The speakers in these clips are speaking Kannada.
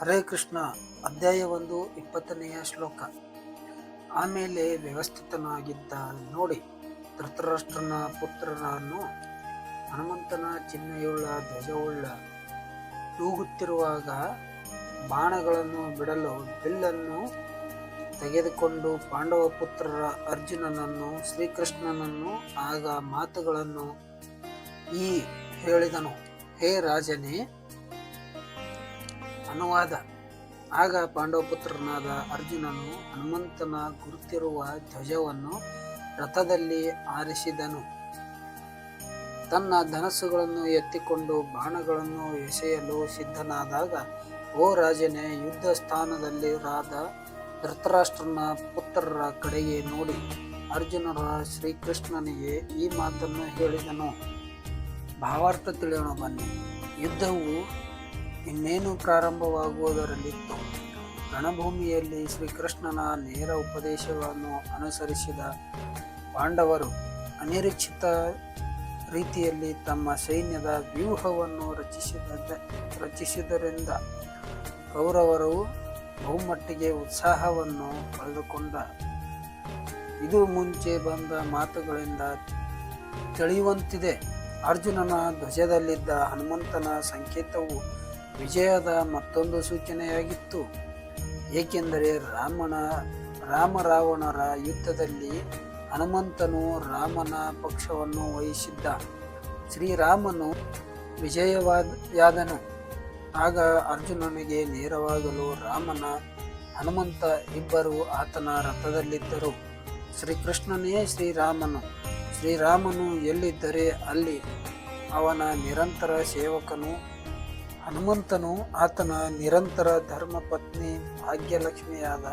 ಹರೇ ಕೃಷ್ಣ, ಅಧ್ಯಾಯ ಒಂದು, ಇಪ್ಪತ್ತನೆಯ ಶ್ಲೋಕ. ಆಮೇಲೆ ವ್ಯವಸ್ಥಿತನಾಗಿದ್ದ ನೋಡಿ, ಧೃತರಾಷ್ಟ್ರನ ಪುತ್ರರನ್ನು ಹನುಮಂತನ ಚಿಹ್ನೆಯುಳ್ಳ ಧ್ವಜವುಳ್ಳ ತೂಗುತ್ತಿರುವಾಗ ಬಾಣಗಳನ್ನು ಬಿಡಲು ಬಿಲ್ಲನ್ನು ತೆಗೆದುಕೊಂಡು ಪಾಂಡವ ಪುತ್ರರ ಅರ್ಜುನನನ್ನು, ಶ್ರೀಕೃಷ್ಣನನ್ನು, ಆಗ ಮಾತುಗಳನ್ನು ಈ ಹೇಳಿದನು. ಹೇ ರಾಜನೇ ಅನುವಾದ. ಆಗ ಪಾಂಡವಪುತ್ರನಾದ ಅರ್ಜುನನು ಹನುಮಂತನ ಗುರುತಿರುವ ಧ್ವಜವನ್ನು ರಥದಲ್ಲಿ ಆರಿಸಿದನು ತನ್ನ ಧನಸ್ಸುಗಳನ್ನು ಎತ್ತಿಕೊಂಡು ಬಾಣಗಳನ್ನು ಎಸೆಯಲು ಸಿದ್ಧನಾದಾಗ, ಓ ರಾಜನೇ, ಯುದ್ಧ ಸ್ಥಾನದಲ್ಲಿ ರಾದ ಧೃತರಾಷ್ಟ್ರನ ಪುತ್ರರ ಕಡೆಗೆ ನೋಡಿ. ಅರ್ಜುನರ ಶ್ರೀಕೃಷ್ಣನಿಗೆ ಈ ಮಾತನ್ನು ಹೇಳಿದನು. ಭಾವಾರ್ಥ ತಿಳಿಯೋಣ ಬನ್ನಿ. ಯುದ್ಧವು ಇನ್ನೇನು ಪ್ರಾರಂಭವಾಗುವುದರಲ್ಲಿತ್ತು ರಣಭೂಮಿಯಲ್ಲಿ ಶ್ರೀಕೃಷ್ಣನ ನೇರ ಉಪದೇಶಗಳನ್ನು ಅನುಸರಿಸಿದ ಪಾಂಡವರು ಅನಿರೀಕ್ಷಿತ ರೀತಿಯಲ್ಲಿ ತಮ್ಮ ಸೈನ್ಯದ ವ್ಯೂಹವನ್ನು ರಚಿಸಿದ ರಚಿಸಿದ್ದರಿಂದ ಕೌರವರು ಬಹುಮಟ್ಟಿಗೆ ಉತ್ಸಾಹವನ್ನು ಕಳೆದುಕೊಂಡ ಇದು ಮುಂಚೆ ಬಂದ ಮಾತುಗಳಿಂದ ತಿಳಿಯುವಂತಿದೆ ಅರ್ಜುನನ ಧ್ವಜದಲ್ಲಿದ್ದ ಹನುಮಂತನ ಸಂಕೇತವು ವಿಜಯದ ಮತ್ತೊಂದು ಸೂಚನೆಯಾಗಿತ್ತು. ಏಕೆಂದರೆ ರಾಮನ ರಾಮರಾವಣರ ಯುದ್ಧದಲ್ಲಿ ಹನುಮಂತನು ರಾಮನ ಪಕ್ಷವನ್ನು ವಹಿಸಿದ್ದ. ಶ್ರೀರಾಮನು ವಿಜಯವಾದನು ಆಗ ಅರ್ಜುನನಿಗೆ ನೇರವಾಗಲು ರಾಮನ ಹನುಮಂತ ಇಬ್ಬರು ಆತನ ರಥದಲ್ಲಿದ್ದರು. ಶ್ರೀಕೃಷ್ಣನೇ ಶ್ರೀರಾಮನು. ಶ್ರೀರಾಮನು ಎಲ್ಲಿದ್ದರೆ ಅಲ್ಲಿ ಅವನ ನಿರಂತರ ಸೇವಕನು ಹನುಮಂತನು ಆತನ ನಿರಂತರ ಧರ್ಮಪತ್ನಿ ಭಾಗ್ಯಲಕ್ಷ್ಮಿಯಾದ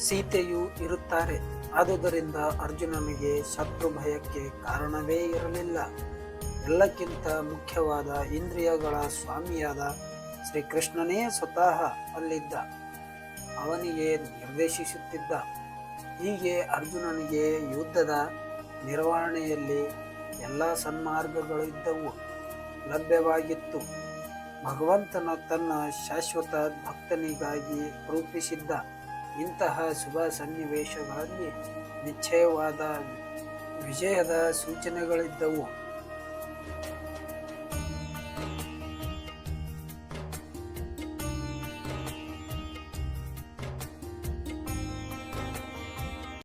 ಸೀತೆಯು ಇರುತ್ತಾರೆ. ಆದುದರಿಂದ ಅರ್ಜುನನಿಗೆ ಶತ್ರು ಭಯಕ್ಕೆ ಕಾರಣವೇ ಇರಲಿಲ್ಲ. ಎಲ್ಲಕ್ಕಿಂತ ಮುಖ್ಯವಾದ ಇಂದ್ರಿಯಗಳ ಸ್ವಾಮಿಯಾದ ಶ್ರೀಕೃಷ್ಣನೇ ಸ್ವತಃ ಅಲ್ಲಿದ್ದ. ಅವನಿಗೆ ನಿರ್ದೇಶಿಸುತ್ತಿದ್ದ. ಹೀಗೆ ಅರ್ಜುನನಿಗೆ ಯುದ್ಧದ ನಿರ್ವಹಣೆಯಲ್ಲಿ ಎಲ್ಲ ಸನ್ಮಾರ್ಗಗಳಿದ್ದವು ಲಭ್ಯವಾಗಿತ್ತು. ಭಗವಂತನ ತನ್ನ ಶಾಶ್ವತ ಭಕ್ತನಿಗಾಗಿ ರೂಪಿಸಿದ್ದ ಇಂತಹ ಶುಭ ಸನ್ನಿವೇಶಗಳಲ್ಲಿ ನಿಶ್ಚಯವಾದ ವಿಜಯದ ಸೂಚನೆಗಳಿದ್ದವು.